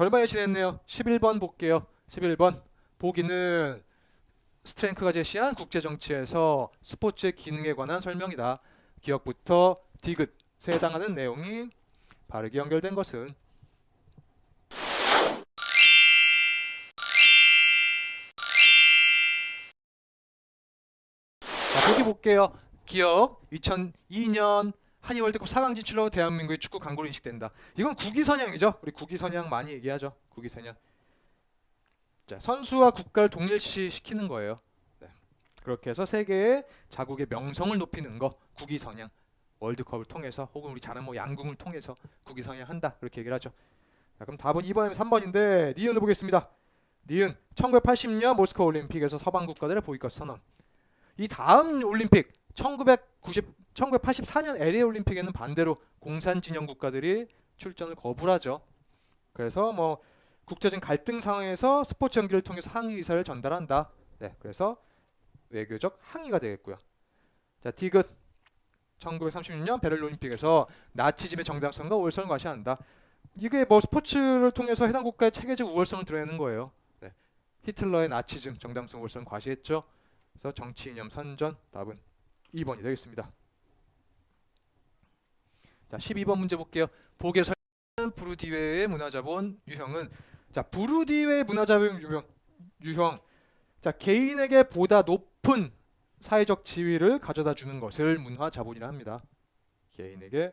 절반이 지냈네요. 11번 볼게요. 11번 보기는 스트랭크가 제시한 국제 정치에서 스포츠의 기능에 관한 설명이다. 기억부터 디귿에 해당하는 내용이 바르게 연결된 것은 자, 보기 볼게요. 기억 2002년 한일 월드컵 4강 진출로 대한민국의 축구 강국으로 인식된다. 이건 국위선양이죠. 우리 국위선양 많이 얘기하죠. 국위선양. 자, 선수와 국가를 동일시 시키는 거예요. 네. 그렇게 해서 세계의 자국의 명성을 높이는 거 국위선양. 월드컵을 통해서 혹은 우리 잘하는 뭐 양궁을 통해서 국위선양 한다. 그렇게 얘기를 하죠. 자, 그럼 답은 2번이면 3번인데 니은을 보겠습니다. 니은 1980년 모스크 올림픽에서 서방 국가들의 보이콧 선언. 이 다음 올림픽 1990 1984년 LA 올림픽에는 반대로 공산 진영 국가들이 출전을 거부하죠. 그래서 뭐 국제적인 갈등 상황에서 스포츠 연기를 통해서 항의 의사를 전달한다. 네, 그래서 외교적 항의가 되겠고요. 자, 디귿 1936년 베를린 올림픽에서 나치즘의 정당성과 우월성을 과시한다. 이게 뭐 스포츠를 통해서 해당 국가의 체계적 우월성을 드러내는 거예요. 네. 히틀러의 나치즘 정당성 우월성 과시했죠. 그래서 정치 이념 선전 답은 2번이 되겠습니다. 자, 12번 문제 볼게요. 보기에 설명하는 부르디웨의 문화자본 유형은 자, 부르디웨의 문화자본 유형 유형 자, 개인에게 보다 높은 사회적 지위를 가져다 주는 것을 문화자본이라 합니다. 개인에게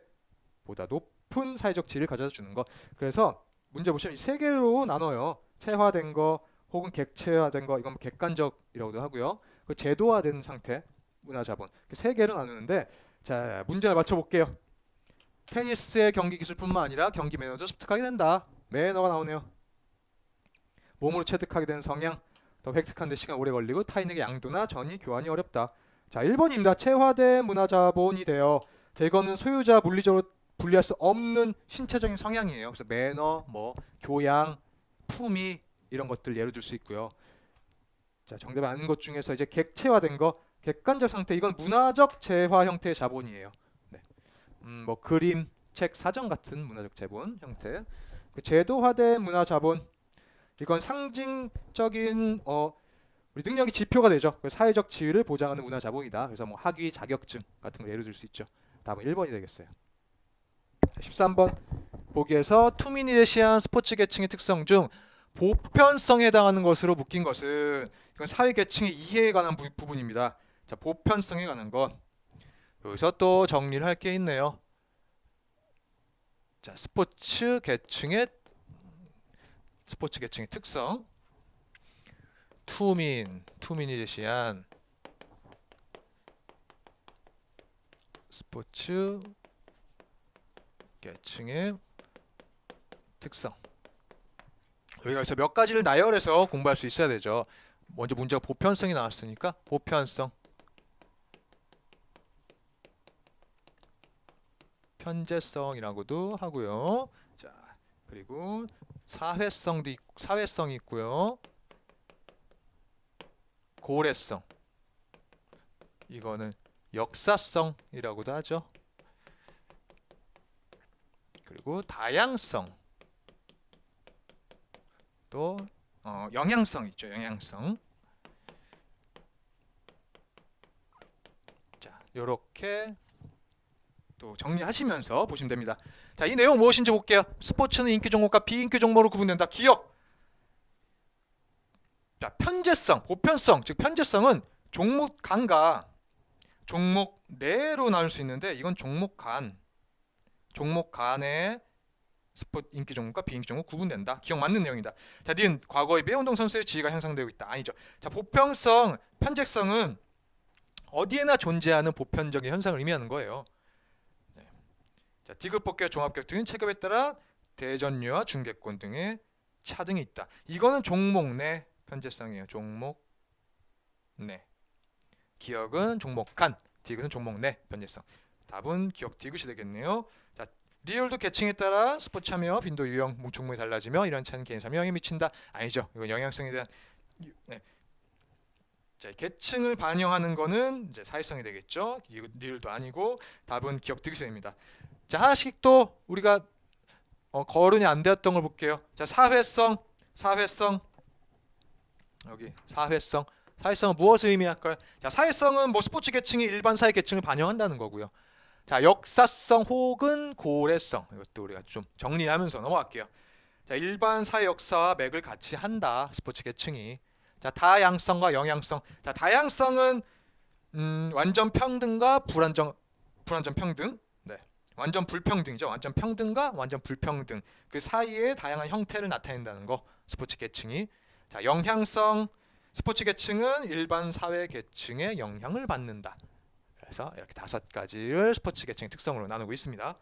보다 높은 사회적 지위를 가져다 주는 것. 그래서 문제 보시면 이 세 개로 나눠요. 체화된 거 혹은 객체화된 거 이건 뭐 객관적이라고도 하고요. 그 제도화된 상태 문화자본 세 개로 나누는데 자 문제를 맞춰볼게요. 테니스의 경기 기술뿐만 아니라 경기 매너도 습득하게 된다. 매너가 나오네요. 몸으로 체득하게 되는 성향 더 획득하는 데 시간 오래 걸리고 타인에게 양도나 전이 교환이 어렵다. 자 1번입니다. 체화된 문화자본이 되어 대거는 소유자 물리적으로 분리할 수 없는 신체적인 성향이에요. 그래서 매너, 뭐 교양, 품위 이런 것들 예로 들 수 있고요. 자 정답이 아는 것 중에서 이제 객체화된 거 객관적 상태 이건 문화적 재화 형태의 자본이에요. 네. 음, 뭐 그림, 책, 사전 같은 문화적 자본 형태. 그 제도화된 문화 자본 이건 상징적인 어 우리 능력의 지표가 되죠. 그 사회적 지위를 보장하는 문화 자본이다. 그래서 뭐 학위, 자격증 같은 걸 예로 들수 있죠. 답은 1번이 되겠어요. 13번 보기에서 투민이 제시한 스포츠 계층의 특성 중 보편성에 해당하는 것으로 묶인 것은 이건 사회 계층의 이해에 관한 부, 부분입니다. 자, 보편성에 관한 것. 여기서 또 정리를 할 게 있네요. 자, 스포츠 계층의 스포츠 계층의 특성. 투민, 투민이 제시한 스포츠 계층의 특성. 여기서 몇 가지를 나열해서 공부할 수 있어야 되죠. 먼저 문제가 보편성이 나왔으니까 보편성. 편제성이라고도 하고요. 자, 그리고 사회성도 있, 사회성이 있고요. 고래성. 이거는 역사성이라고도 하죠. 그리고 다양성. 또 어, 영향성 있죠. 영향성. 자, 요렇게 또 정리하시면서 보시면 됩니다. 자, 이 내용 무엇인지 볼게요. 스포츠는 인기 종목과 비인기 종목으로 구분된다. 기억. 자, 편제성, 보편성, 즉 편제성은 종목 간과 종목 내로 나눌 수 있는데 이건 종목 간, 종목 간의 스포츠 인기 종목과 비인기 종목 구분된다. 기억 맞는 내용이다. 자, 니은 과거의 배운동 선수의 지위가 형성되고 있다. 아니죠. 자, 보편성, 편제성은 어디에나 존재하는 보편적인 현상을 의미하는 거예요. 자, 디귿 복귀와 종합격 등은 체급에 따라 대전료와 중개권 등의 차등이 있다. 이거는 종목 내 편제성이에요. 종목 내. 기억은 종목 간, 디귿은 종목 내 편제성. 답은 기억 디귿이 되겠네요. 자, 리얼도 계층에 따라 스포츠 참여, 빈도, 유형, 종목이 달라지며 이런 차는 개인 참여 영향이 미친다. 아니죠. 이건 영향성에 대한 유- 네. 자, 계층을 반영하는 거는 이제 사회성이 되겠죠. 리얼도 아니고 답은 기억 디귿이 됩니다. 자 하나씩 또 우리가 어, 거론이 안 되었던 걸 볼게요. 자, 사회성, 사회성 여기 사회성, 사회성은 무엇을 의미할까요? 자, 사회성은 뭐 스포츠 계층이 일반 사회 계층을 반영한다는 거고요. 자, 역사성 혹은 고래성 이것도 우리가 좀 정리하면서 넘어갈게요. 자, 일반 사회 역사와 맥을 같이 한다 스포츠 계층이. 자, 다양성과 영향성. 자, 다양성은 음, 완전 평등과 불완전 불완전 평등. 네. 완전 불평등이죠. 완전 평등과 완전 불평등. 그 사이에 다양한 형태를 나타낸다는 거. 스포츠 계층이. 자, 영향성 스포츠 계층은 일반 사회 계층의 영향을 받는다. 그래서 이렇게 다섯 가지를 스포츠 계층의 특성으로 나누고 있습니다.